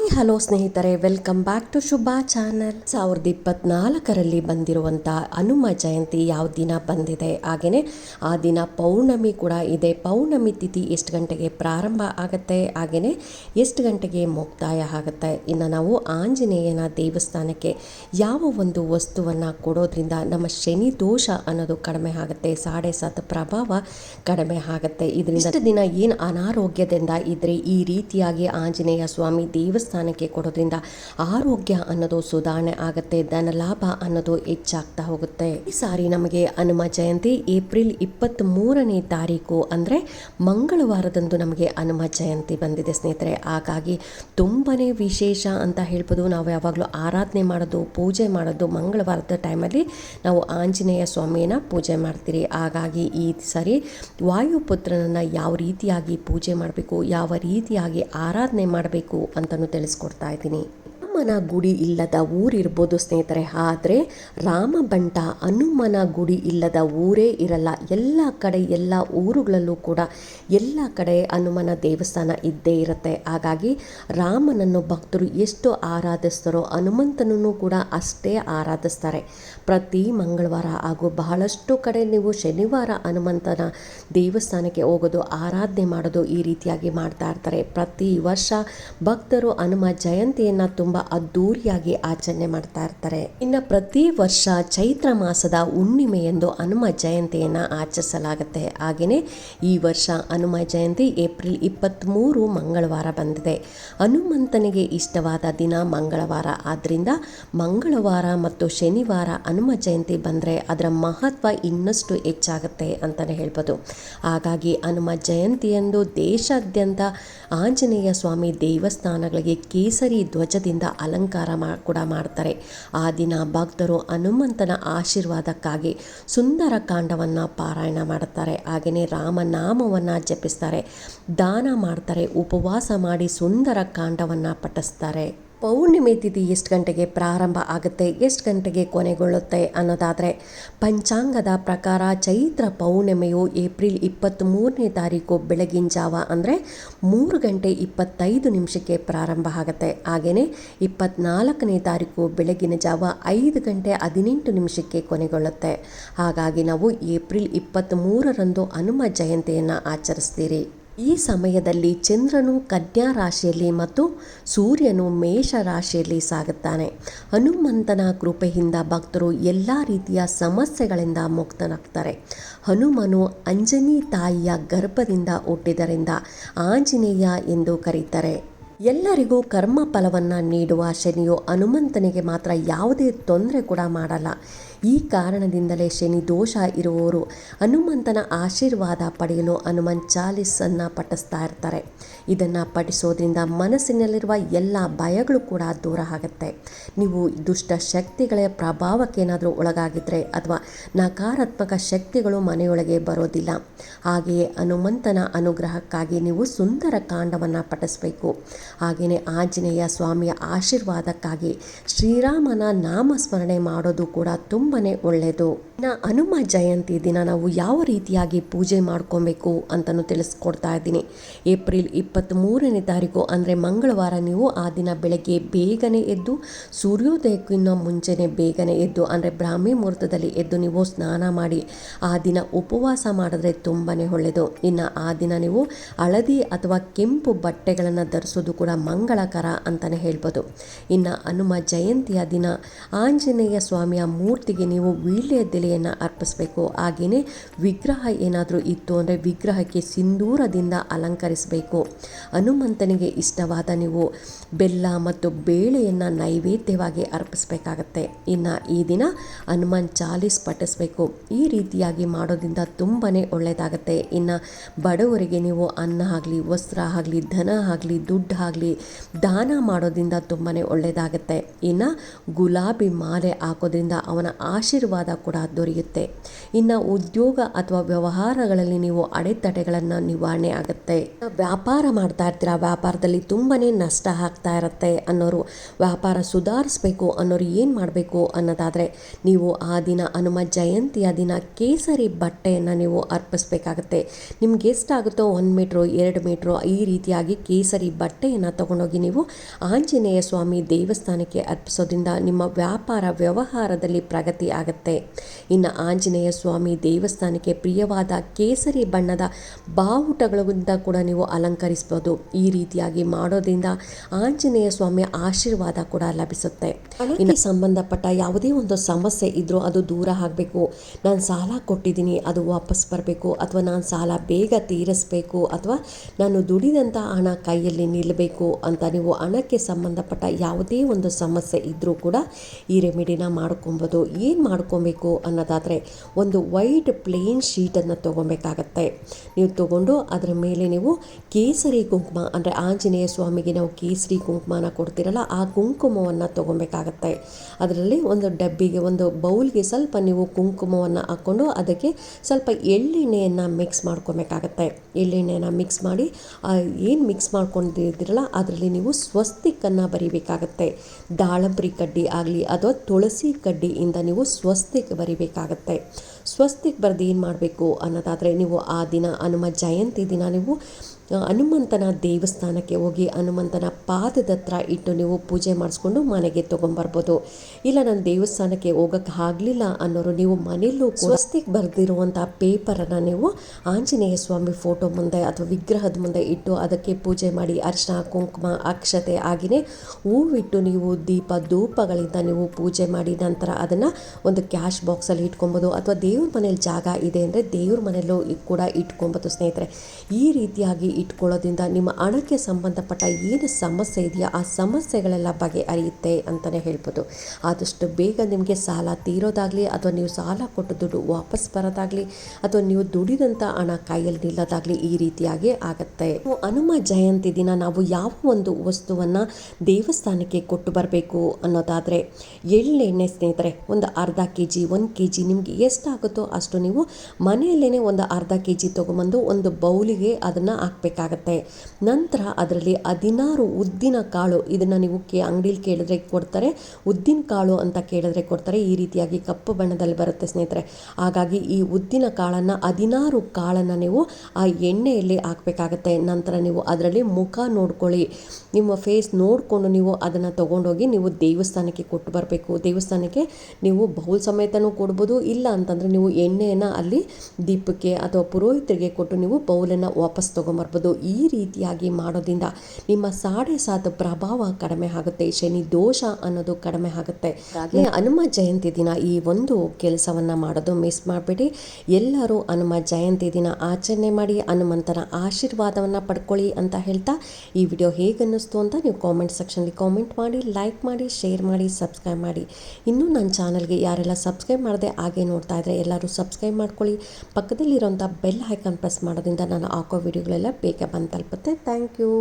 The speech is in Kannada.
ಹಾಯ್ ಹಲೋ ಸ್ನೇಹಿತರೆ welcome back to Shubha channel ಸಾವಿರದ ಇಪ್ಪತ್ನಾಲ್ಕರಲ್ಲಿ ಬಂದಿರುವಂತಹ ಹನುಮ ಜಯಂತಿ ಯಾವ ದಿನ ಬಂದಿದೆ? ಹಾಗೆಯೇ ಆ ದಿನ ಪೌರ್ಣಮಿ ಕೂಡ ಇದೆ. ಪೌರ್ಣಮಿ ತಿಥಿ ಎಷ್ಟು ಗಂಟೆಗೆ ಪ್ರಾರಂಭ ಆಗುತ್ತೆ? ಹಾಗೆಯೇ ಎಷ್ಟು ಗಂಟೆಗೆ ಮುಕ್ತಾಯ ಆಗುತ್ತೆ? ಇನ್ನು ನಾವು ಆಂಜನೇಯನ ದೇವಸ್ಥಾನಕ್ಕೆ ಯಾವ ಒಂದು ವಸ್ತುವನ್ನು ಕೊಡೋದ್ರಿಂದ ನಮ್ಮ ಶನಿ ದೋಷ ಅನ್ನೋದು ಕಡಿಮೆ ಆಗುತ್ತೆ ಸಾಡೆ ಸಾತ್ ಪ್ರಭಾವ ಕಡಿಮೆ ಆಗುತ್ತೆ. ಇದರಿಂದ ದಿನ ಏನು ಅನಾರೋಗ್ಯದಿಂದ ಇದ್ರೆ ಈ ರೀತಿಯಾಗಿ ಆಂಜನೇಯ ಸ್ವಾಮಿ ದೇವಸ್ಥಾನಕ್ಕೆ ಕೊಡೋದ್ರಿಂದ ಆರೋಗ್ಯ ಅನ್ನೋದು ಸುಧಾರಣೆ ಆಗುತ್ತೆ ಧನ ಲಾಭ ಅನ್ನೋದು ಹೆಚ್ಚಾಗ್ತಾ ಹೋಗುತ್ತೆ. ಈ ಸಾರಿ ನಮಗೆ ಹನುಮ ಜಯಂತಿ ಏಪ್ರಿಲ್ ಇಪ್ಪತ್ತ್ ಮೂರನೇ ತಾರೀಕು ಅಂದರೆ ಮಂಗಳವಾರದಂದು ನಮಗೆ ಹನುಮ ಜಯಂತಿ ಬಂದಿದೆ ಸ್ನೇಹಿತರೆ. ಹಾಗಾಗಿ ತುಂಬಾ ವಿಶೇಷ ಅಂತ ಹೇಳ್ಬೋದು. ನಾವು ಯಾವಾಗಲೂ ಆರಾಧನೆ ಮಾಡೋದು, ಪೂಜೆ ಮಾಡೋದು ಮಂಗಳವಾರದ ಟೈಮಲ್ಲಿ ನಾವು ಆಂಜನೇಯ ಸ್ವಾಮಿಯನ್ನು ಪೂಜೆ ಮಾಡ್ತೀರಿ. ಹಾಗಾಗಿ ಈ ಸರಿ ವಾಯುಪುತ್ರನನ್ನು ಯಾವ ರೀತಿಯಾಗಿ ಪೂಜೆ ಮಾಡಬೇಕು, ಯಾವ ರೀತಿಯಾಗಿ ಆರಾಧನೆ ಮಾಡಬೇಕು ಅಂತಲೂ ತಿಳಿಸ್ಕೊಡ್ತಾ ಇದ್ದೀನಿ. ರಾಮನ ಗುಡಿ ಇಲ್ಲದ ಊರಿರ್ಬೋದು ಸ್ನೇಹಿತರೆ, ಆದರೆ ರಾಮ ಬಂಟ ಹನುಮನ ಗುಡಿ ಇಲ್ಲದ ಊರೇ ಇರಲ್ಲ. ಎಲ್ಲ ಕಡೆ, ಎಲ್ಲ ಊರುಗಳಲ್ಲೂ ಕೂಡ ಎಲ್ಲ ಕಡೆ ಹನುಮನ ದೇವಸ್ಥಾನ ಇದ್ದೇ ಇರುತ್ತೆ. ಹಾಗಾಗಿ ರಾಮನನ್ನು ಭಕ್ತರು ಎಷ್ಟು ಆರಾಧಿಸ್ತಾರೋ ಹನುಮಂತನನ್ನು ಕೂಡ ಅಷ್ಟೇ ಆರಾಧಿಸ್ತಾರೆ. ಪ್ರತಿ ಮಂಗಳವಾರ ಹಾಗೂ ಬಹಳಷ್ಟು ಕಡೆ ನೀವು ಶನಿವಾರ ಹನುಮಂತನ ದೇವಸ್ಥಾನಕ್ಕೆ ಹೋಗೋದು, ಆರಾಧನೆ ಮಾಡೋದು ಈ ರೀತಿಯಾಗಿ ಮಾಡ್ತಾ ಇರ್ತಾರೆ. ಪ್ರತಿ ವರ್ಷ ಭಕ್ತರು ಹನುಮ ಜಯಂತಿಯನ್ನು ತುಂಬ ಅದ್ದೂರಿಯಾಗಿ ಆಚರಣೆ ಮಾಡ್ತಾ ಇರ್ತಾರೆ. ಇನ್ನು ಪ್ರತಿ ವರ್ಷ ಚೈತ್ರ ಮಾಸದ ಹುಣ್ಣಿಮೆಯಂದು ಹನುಮ ಜಯಂತಿಯನ್ನು ಆಚರಿಸಲಾಗುತ್ತೆ. ಹಾಗೇನೆ ಈ ವರ್ಷ ಹನುಮ ಜಯಂತಿ ಏಪ್ರಿಲ್ ಇಪ್ಪತ್ತ್ಮೂರು ಮಂಗಳವಾರ ಬಂದಿದೆ. ಹನುಮಂತನಿಗೆ ಇಷ್ಟವಾದ ದಿನ ಮಂಗಳವಾರ. ಆದ್ರಿಂದ ಮಂಗಳವಾರ ಮತ್ತು ಶನಿವಾರ ಹನುಮ ಜಯಂತಿ ಬಂದರೆ ಅದರ ಮಹತ್ವ ಇನ್ನಷ್ಟು ಹೆಚ್ಚಾಗುತ್ತೆ ಅಂತಲೇ ಹೇಳ್ಬೋದು. ಹಾಗಾಗಿ ಹನುಮ ಜಯಂತಿಯಂದು ದೇಶಾದ್ಯಂತ ಆಂಜನೇಯ ಸ್ವಾಮಿ ದೇವಸ್ಥಾನಗಳಿಗೆ ಕೇಸರಿ ಧ್ವಜದಿಂದ ಅಲಂಕಾರ ಮಾ, ಕೂಡ ಮಾಡ್ತಾರೆ. ಆ ದಿನ ಭಕ್ತರು ಹನುಮಂತನ ಆಶೀರ್ವಾದಕ್ಕಾಗಿ ಸುಂದರ ಕಾಂಡವನ್ನು ಪಾರಾಯಣ ಮಾಡುತ್ತಾರೆ. ಹಾಗೆಯೇ ರಾಮನಾಮವನ್ನು ಜಪಿಸ್ತಾರೆ. ದಾನ ಮಾಡ್ತಾರೆ. ಉಪವಾಸ ಮಾಡಿ ಸುಂದರ ಕಾಂಡವನ್ನು ಪಠಿಸ್ತಾರೆ. ಪೌರ್ಣಿಮೆ ತಿಥಿ ಎಷ್ಟು ಗಂಟೆಗೆ ಪ್ರಾರಂಭ ಆಗುತ್ತೆ, ಎಷ್ಟು ಗಂಟೆಗೆ ಕೊನೆಗೊಳ್ಳುತ್ತೆ ಅನ್ನೋದಾದರೆ, ಪಂಚಾಂಗದ ಪ್ರಕಾರ ಚೈತ್ರ ಪೌರ್ಣಿಮೆಯು ಏಪ್ರಿಲ್ ಇಪ್ಪತ್ತ್ಮೂರನೇ ತಾರೀಕು ಬೆಳಗಿನ ಜಾವ ಅಂದರೆ ಮೂರು ಗಂಟೆ ಇಪ್ಪತ್ತೈದು ನಿಮಿಷಕ್ಕೆ ಪ್ರಾರಂಭ ಆಗುತ್ತೆ. ಹಾಗೆಯೇ ಇಪ್ಪತ್ನಾಲ್ಕನೇ ತಾರೀಕು ಬೆಳಗಿನ ಜಾವ ಐದು ಗಂಟೆ ಹದಿನೆಂಟು ನಿಮಿಷಕ್ಕೆ ಕೊನೆಗೊಳ್ಳುತ್ತೆ. ಹಾಗಾಗಿ ನಾವು ಏಪ್ರಿಲ್ ಇಪ್ಪತ್ತ್ಮೂರರಂದು ಹನುಮ ಜಯಂತಿಯನ್ನು ಆಚರಿಸ್ತೀರಿ. ಈ ಸಮಯದಲ್ಲಿ ಚಂದ್ರನು ಕನ್ಯಾ ರಾಶಿಯಲ್ಲಿ ಮತ್ತು ಸೂರ್ಯನು ಮೇಷ ರಾಶಿಯಲ್ಲಿ ಸಾಗುತ್ತಾನೆ. ಹನುಮಂತನ ಕೃಪೆಯಿಂದ ಭಕ್ತರು ಎಲ್ಲ ರೀತಿಯ ಸಮಸ್ಯೆಗಳಿಂದ ಮುಕ್ತನಾಗ್ತಾರೆ. ಹನುಮನು ಅಂಜನಿ ತಾಯಿಯ ಗರ್ಭದಿಂದ ಹುಟ್ಟಿದರಿಂದ ಆಂಜನೇಯ ಎಂದು ಕರೀತಾರೆ. ಎಲ್ಲರಿಗೂ ಕರ್ಮ ಫಲವನ್ನು ನೀಡುವ ಶನಿಯು ಹನುಮಂತನಿಗೆ ಮಾತ್ರ ಯಾವುದೇ ತೊಂದರೆ ಕೂಡ ಮಾಡಲ್ಲ. ಈ ಕಾರಣದಿಂದಲೇ ಶನಿ ದೋಷ ಇರುವವರು ಹನುಮಂತನ ಆಶೀರ್ವಾದ ಪಡೆಯಲು ಹನುಮನ್ ಚಾಲಿಸನ್ನು ಪಠಿಸ್ತಾ ಇರ್ತಾರೆ. ಇದನ್ನು ಪಠಿಸೋದ್ರಿಂದ ಮನಸ್ಸಿನಲ್ಲಿರುವ ಎಲ್ಲ ಭಯಗಳು ಕೂಡ ದೂರ ಆಗುತ್ತೆ. ನೀವು ದುಷ್ಟ ಶಕ್ತಿಗಳ ಪ್ರಭಾವಕ್ಕೇನಾದರೂ ಒಳಗಾಗಿದ್ದರೆ ಅಥವಾ ನಕಾರಾತ್ಮಕ ಶಕ್ತಿಗಳು ಮನೆಯೊಳಗೆ ಬರೋದಿಲ್ಲ. ಹಾಗೆಯೇ ಹನುಮಂತನ ಅನುಗ್ರಹಕ್ಕಾಗಿ ನೀವು ಸುಂದರ ಕಾಂಡವನ್ನು ಪಠಿಸಬೇಕು. ಹಾಗೆಯೇ ಆಂಜನೇಯ ಸ್ವಾಮಿಯ ಆಶೀರ್ವಾದಕ್ಕಾಗಿ ಶ್ರೀರಾಮನ ನಾಮಸ್ಮರಣೆ ಮಾಡೋದು ಕೂಡ ತುಂಬನೇ ಒಳ್ಳೆಯದು. ಇನ್ನು ಹನುಮ ಜಯಂತಿ ದಿನ ನಾವು ಯಾವ ರೀತಿಯಾಗಿ ಪೂಜೆ ಮಾಡ್ಕೊಬೇಕು ಅಂತಲೂ ತಿಳಿಸ್ಕೊಡ್ತಾ ಇದ್ದೀನಿ. ಏಪ್ರಿಲ್ ಇಪ್ಪತ್ತ್ಮೂರನೇ ತಾರೀಕು ಅಂದರೆ ಮಂಗಳವಾರ ನೀವು ಆ ದಿನ ಬೆಳಗ್ಗೆ ಬೇಗನೆ ಎದ್ದು ಸೂರ್ಯೋದಯಕ್ಕಿಂತ ಮುಂಚೆನೆ ಬೇಗನೆ ಎದ್ದು, ಅಂದರೆ ಬ್ರಾಹ್ಮಿ ಮುಹೂರ್ತದಲ್ಲಿ ಎದ್ದು ನೀವು ಸ್ನಾನ ಮಾಡಿ ಆ ದಿನ ಉಪವಾಸ ಮಾಡಿದ್ರೆ ತುಂಬಾ ಒಳ್ಳೆಯದು. ಇನ್ನು ಆ ದಿನ ನೀವು ಹಳದಿ ಅಥವಾ ಕೆಂಪು ಬಟ್ಟೆಗಳನ್ನು ಧರಿಸೋದು ಕೂಡ ಮಂಗಳಕರ ಅಂತಲೇ ಹೇಳ್ಬೋದು. ಇನ್ನು ಹನುಮ ಜಯಂತಿಯ ದಿನ ಆಂಜನೇಯ ಸ್ವಾಮಿಯ ಮೂರ್ತಿಗೆ ನೀವು ವೀಳ್ಯದೆಲೆಯನ್ನು ಅರ್ಪಿಸಬೇಕು. ಹಾಗೆಯೇ ವಿಗ್ರಹ ಏನಾದರೂ ಇತ್ತು ಅಂದರೆ ವಿಗ್ರಹಕ್ಕೆ ಸಿಂಧೂರದಿಂದ ಅಲಂಕರಿಸಬೇಕು. ಹನುಮಂತನಿಗೆ ಇಷ್ಟವಾದ ನೀವು ಬೆಲ್ಲ ಮತ್ತು ಬೇಳೆಯನ್ನು ನೈವೇದ್ಯವಾಗಿ ಅರ್ಪಿಸಬೇಕಾಗತ್ತೆ. ಇನ್ನು ಈ ದಿನ ಹನುಮಾನ್ ಚಾಲೀಸ್ ಪಠಿಸಬೇಕು. ಈ ರೀತಿಯಾಗಿ ಮಾಡೋದ್ರಿಂದ ತುಂಬಾ ಒಳ್ಳೆಯದಾಗತ್ತೆ ಇನ್ನು ಬಡವರಿಗೆ ನೀವು ಅನ್ನ ಆಗಲಿ, ವಸ್ತ್ರ ಆಗಲಿ, ಧನ ಆಗಲಿ, ದುಡ್ಡು ಆಗಲಿ, ದಾನ ಮಾಡೋದ್ರಿಂದ ತುಂಬಾ ಒಳ್ಳೆಯದಾಗತ್ತೆ ಇನ್ನು ಗುಲಾಬಿ ಮಾಲೆ ಹಾಕೋದ್ರಿಂದ ಅವನ ಆಶೀರ್ವಾದ ಕೂಡ ದೊರೆಯುತ್ತೆ. ಇನ್ನು ಉದ್ಯೋಗ ಅಥವಾ ವ್ಯವಹಾರಗಳಲ್ಲಿ ನೀವು ಅಡೆತಡೆಗಳನ್ನು ನಿವಾರಣೆ ಆಗುತ್ತೆ. ವ್ಯಾಪಾರ ಮಾಡ್ತಾ ಇರ್ತೀರಾ? ವ್ಯಾಪಾರದಲ್ಲಿ ತುಂಬಾ ನಷ್ಟ ಆಗ್ತಾ ಇರುತ್ತೆ ಅನ್ನೋರು. ವ್ಯಾಪಾರ ಸುಧಾರಿಸ್ಬೇಕು ಅನ್ನೋರು ಏನು ಮಾಡಬೇಕು ಅನ್ನೋದಾದರೆ ನೀವು ಆ ದಿನ ಹನುಮ ಜಯಂತಿಯ ದಿನ ಕೇಸರಿ ಬಟ್ಟೆಯನ್ನು ನೀವು ಅರ್ಪಿಸ್ಬೇಕಾಗತ್ತೆ. ನಿಮ್ಗೆ ಎಷ್ಟಾಗುತ್ತೋ ಒಂದು ಮೀಟ್ರು, ಎರಡು ಮೀಟ್ರು ಈ ರೀತಿಯಾಗಿ ಕೇಸರಿ ಬಟ್ಟೆಯನ್ನು ತಗೊಂಡೋಗಿ ನೀವು ಆಂಜನೇಯ ಸ್ವಾಮಿ ದೇವಸ್ಥಾನಕ್ಕೆ ಅರ್ಪಿಸೋದ್ರಿಂದ ನಿಮ್ಮ ವ್ಯಾಪಾರ ವ್ಯವಹಾರದಲ್ಲಿ ಪ್ರಗತಿ ಆಗುತ್ತೆ. ಇನ್ನು ಆಂಜನೇಯ ಸ್ವಾಮಿ ದೇವಸ್ಥಾನಕ್ಕೆ ಪ್ರಿಯವಾದ ಕೇಸರಿ ಬಣ್ಣದ ಬಾವುಟಗಳಿಂದ ಕೂಡ ನೀವು ಅಲಂಕರಿಸ್ಬೋದು. ಈ ರೀತಿಯಾಗಿ ಮಾಡೋದ್ರಿಂದ ಆಂಜನೇಯ ಸ್ವಾಮಿಯ ಆಶೀರ್ವಾದ ಕೂಡ ಲಭಿಸುತ್ತೆ. ಇನ್ನು ಸಂಬಂಧಪಟ್ಟ ಯಾವುದೇ ಒಂದು ಸಮಸ್ಯೆ ಇದ್ದರೂ ಅದು ದೂರ ಆಗಬೇಕು. ನಾನು ಸಾಲ ಕೊಟ್ಟಿದ್ದೀನಿ, ಅದು ವಾಪಸ್ ಬರಬೇಕು, ಅಥವಾ ನಾನು ಸಾಲ ಬೇಗ ತೀರಿಸಬೇಕು, ಅಥವಾ ನಾನು ದುಡಿದಂಥ ಹಣ ಕೈಯಲ್ಲಿ ನಿಲ್ಲಬೇಕು ಅಂತ ನೀವು ಹಣಕ್ಕೆ ಸಂಬಂಧಪಟ್ಟ ಯಾವುದೇ ಒಂದು ಸಮಸ್ಯೆ ಇದ್ದರೂ ಕೂಡ ಈ ರೆಮಿಡಿನ ಮಾಡ್ಕೊಬೋದು. ಏನು ಮಾಡ್ಕೊಬೇಕು ಅನ್ನೋದಾದರೆ ಒಂದು ವೈಟ್ ಪ್ಲೇನ್ ಶೀಟನ್ನು ತೊಗೊಬೇಕಾಗತ್ತೆ. ನೀವು ತೊಗೊಂಡು ಅದರ ಮೇಲೆ ನೀವು ಕೇಸರಿ ಕುಂಕುಮ ಅಂದರೆ ಆಂಜನೇಯ ಸ್ವಾಮಿಗೆ ನಾವು ಕೇಸರಿ ಕುಂಕುಮನ ಕೊಡ್ತೀರಲ್ಲ, ಆ ಕುಂಕುಮವನ್ನು ತೊಗೊಬೇಕಾಗತ್ತೆ. ಅದರಲ್ಲಿ ಒಂದು ಡಬ್ಬಿಗೆ, ಒಂದು ಬೌಲ್ಗೆ ಸ್ವಲ್ಪ ನೀವು ಕುಂಕುಮವನ್ನು ಹಾಕ್ಕೊಂಡು ಅದಕ್ಕೆ ಸ್ವಲ್ಪ ಎಳ್ಳೆಣ್ಣೆಯನ್ನು ಮಿಕ್ಸ್ ಮಾಡ್ಕೊಬೇಕಾಗತ್ತೆ. ಎಳ್ಳೆಣ್ಣೆಯನ್ನು ಮಿಕ್ಸ್ ಮಾಡಿ ಏನು ಮಿಕ್ಸ್ ಮಾಡ್ಕೊಂಡಿದ್ದೀರಲ್ಲ ಅದರಲ್ಲಿ ನೀವು ಸ್ವಸ್ತಿಕನ್ನು ಬರಿಬೇಕಾಗತ್ತೆ. ದಾಳಂಬ್ರಿ ಕಡ್ಡಿ ಆಗಲಿ ಅಥವಾ ತುಳಸಿ ಕಡ್ಡಿಯಿಂದ ನೀವು ಸ್ವಸ್ತಿಗೆ ಬರಿಬೇಕಾಗತ್ತೆ. ಸ್ವಸ್ತಿಗೆ ಬರೆದು ಏನು ಮಾಡಬೇಕು ಅನ್ನೋದಾದರೆ ನೀವು ಆ ದಿನ ಹನುಮ ಜಯಂತಿ ದಿನ ನೀವು ಹನುಮಂತನ ದೇವಸ್ಥಾನಕ್ಕೆ ಹೋಗಿ ಹನುಮಂತನ ಪಾದದ ಹತ್ರ ಇಟ್ಟು ನೀವು ಪೂಜೆ ಮಾಡಿಸ್ಕೊಂಡು ಮನೆಗೆ ತೊಗೊಂಬರ್ಬೋದು. ಇಲ್ಲ, ನಾನು ದೇವಸ್ಥಾನಕ್ಕೆ ಹೋಗೋಕ್ಕೆ ಆಗಲಿಲ್ಲ ಅನ್ನೋರು ನೀವು ಮನೆಯಲ್ಲೂ ಸ್ವಸ್ತಿಗೆ ಬರೆದಿರುವಂಥ ಪೇಪರನ್ನು ನೀವು ಆಂಜನೇಯ ಸ್ವಾಮಿ ಫೋಟೋ ಮುಂದೆ ಅಥವಾ ವಿಗ್ರಹದ ಮುಂದೆ ಇಟ್ಟು ಅದಕ್ಕೆ ಪೂಜೆ ಮಾಡಿ ಅರ್ಶನ, ಕುಂಕುಮ, ಅಕ್ಷತೆ ಆಗಿನೇ ಹೂವಿಟ್ಟು ನೀವು ದೀಪ, ಧೂಪಗಳಿಂದ ನೀವು ಪೂಜೆ ಮಾಡಿ ನಂತರ ಅದನ್ನು ಒಂದು ಕ್ಯಾಶ್ ಬಾಕ್ಸಲ್ಲಿ ಇಟ್ಕೊಬೋದು. ಅಥವಾ ದೇವ್ರ ಮನೇಲಿ ಜಾಗ ಇದೆ ಅಂದರೆ ದೇವ್ರ ಮನೆಯಲ್ಲೂ ಕೂಡ ಇಟ್ಕೊಬೋದು ಸ್ನೇಹಿತರೆ. ಈ ರೀತಿಯಾಗಿ ಇಟ್ಕೊಳ್ಳೋದ್ರಿಂದ ನಿಮ್ಮ ಹಣಕ್ಕೆ ಸಂಬಂಧಪಟ್ಟ ಏನು ಸಮಸ್ಯೆ ಇದೆಯಾ ಆ ಸಮಸ್ಯೆಗಳೆಲ್ಲ ಬಗೆಹರಿಯುತ್ತೆ ಅಂತಲೇ ಹೇಳ್ಬೋದು. ಆದಷ್ಟು ಬೇಗ ನಿಮಗೆ ಸಾಲ ತೀರೋದಾಗಲಿ, ಅಥವಾ ನೀವು ಸಾಲ ಕೊಟ್ಟು ದುಡ್ಡು ವಾಪಸ್ ಬರೋದಾಗಲಿ, ಅಥವಾ ನೀವು ದುಡಿದಂಥ ಹಣ ಕೈಯಲ್ಲಿ ನಿಲ್ಲೋದಾಗಲಿ ಈ ರೀತಿಯಾಗಿ ಆಗುತ್ತೆ. ಹನುಮ ಜಯಂತಿ ದಿನ ನಾವು ಯಾವ ಒಂದು ವಸ್ತುವನ್ನು ದೇವಸ್ಥಾನಕ್ಕೆ ಕೊಟ್ಟು ಬರಬೇಕು ಅನ್ನೋದಾದರೆ, ಎಳ್ಳೆಣ್ಣೆ ಸ್ನೇಹಿತರೆ, ಒಂದು ಅರ್ಧ ಕೆ ಜಿ ಒಂದು ಕೆ ಜಿ ನಿಮಗೆ ಎಷ್ಟಾಗುತ್ತೋ ಅಷ್ಟು ನೀವು ಮನೆಯಲ್ಲೇ ಒಂದು ಅರ್ಧ ಕೆ ಜಿ ತೊಗೊಂಬಂದು ಒಂದು ಬೌಲಿಗೆ ಅದನ್ನು ಹಾಕಬೇಕಾಗತ್ತೆ ನಂತರ ಅದರಲ್ಲಿ ಹದಿನಾರು ಉದ್ದಿನ ಕಾಳು ಇದನ್ನು ನೀವು ಕೆ, ಅಂಗಡಿಲಿ ಕೇಳಿದ್ರೆ ಕೊಡ್ತಾರೆ. ಉದ್ದಿನ ಕಾಳು ಅಂತ ಕೇಳಿದ್ರೆ ಕೊಡ್ತಾರೆ. ಈ ರೀತಿಯಾಗಿ ಕಪ್ಪು ಬಣ್ಣದಲ್ಲಿ ಬರುತ್ತೆ ಸ್ನೇಹಿತರೆ. ಹಾಗಾಗಿ ಈ ಉದ್ದಿನ ಕಾಳನ್ನು, ಹದಿನಾರು ಕಾಳನ್ನು ನೀವು ಆ ಎಣ್ಣೆಯಲ್ಲಿ ಹಾಕಬೇಕಾಗತ್ತೆ. ನಂತರ ನೀವು ಅದರಲ್ಲಿ ಮುಖ ನೋಡ್ಕೊಳ್ಳಿ. ನಿಮ್ಮ ಫೇಸ್ ನೋಡಿಕೊಂಡು ನೀವು ಅದನ್ನು ತೊಗೊಂಡೋಗಿ ನೀವು ದೇವಸ್ಥಾನಕ್ಕೆ ಕೊಟ್ಟು ಬರಬೇಕು. ದೇವಸ್ಥಾನಕ್ಕೆ ನೀವು ಬೌಲ್ ಸಮೇತನೂ ಕೊಡ್ಬೋದು. ಇಲ್ಲ ಅಂತಂದರೆ ನೀವು ಎಣ್ಣೆಯನ್ನು ಅಲ್ಲಿ ದೀಪಕ್ಕೆ ಅಥವಾ ಪುರೋಹಿತರಿಗೆ ಕೊಟ್ಟು ನೀವು ಬೌಲನ್ನು ವಾಪಸ್ ತೊಗೊಂಬರ್ಬೋದು ಈ ರೀತಿಯಾಗಿ ಮಾಡೋದ್ರಿಂದ ನಿಮ್ಮ ಸಾಡೆ ಸಾತ್ ಪ್ರಭಾವ ಕಡಿಮೆ ಆಗುತ್ತೆ ಶನಿ ದೋಷ ಅನ್ನೋದು ಕಡಿಮೆ ಆಗುತ್ತೆ. ಹಾಗೆ ಹನುಮ ಜಯಂತಿ ದಿನ ಈ ಒಂದು ಕೆಲಸವನ್ನು ಮಾಡೋದು ಮಿಸ್ ಮಾಡಿಬಿಡಿ. ಎಲ್ಲರೂ ಹನುಮ ಜಯಂತಿ ದಿನ ಆಚರಣೆ ಮಾಡಿ ಹನುಮಂತನ ಆಶೀರ್ವಾದವನ್ನು ಪಡ್ಕೊಳ್ಳಿ ಅಂತ ಹೇಳ್ತಾ ಈ ವಿಡಿಯೋ ಹೇಗನ್ನಿಸ್ತು ಅಂತ ನೀವು ಕಾಮೆಂಟ್ ಸೆಕ್ಷನ್ಲಿ ಕಾಮೆಂಟ್ ಮಾಡಿ ಲೈಕ್ ಮಾಡಿ ಶೇರ್ ಮಾಡಿ ಸಬ್ಸ್ಕ್ರೈಬ್ ಮಾಡಿ. ಇನ್ನೂ ನನ್ನ ಚಾನಲ್ಗೆ ಯಾರೆಲ್ಲ ಸಬ್ಸ್ಕ್ರೈಬ್ ಮಾಡದೆ ಹಾಗೆ ನೋಡ್ತಾ ಇದ್ದರೆ ಎಲ್ಲರೂ ಸಬ್ಸ್ಕ್ರೈಬ್ ಮಾಡ್ಕೊಳ್ಳಿ. ಪಕ್ಕದಲ್ಲಿರೋಂಥ ಬೆಲ್ ಐಕಾನ್ ಪ್ರೆಸ್ ಮಾಡೋದ್ರಿಂದ ನಾನು ಹಾಕೋ ವಿಡಿಯೋಗಳೆಲ್ಲ ಬೇಗ ಬಂದು ತಲುಪುತ್ತೆ. Thank you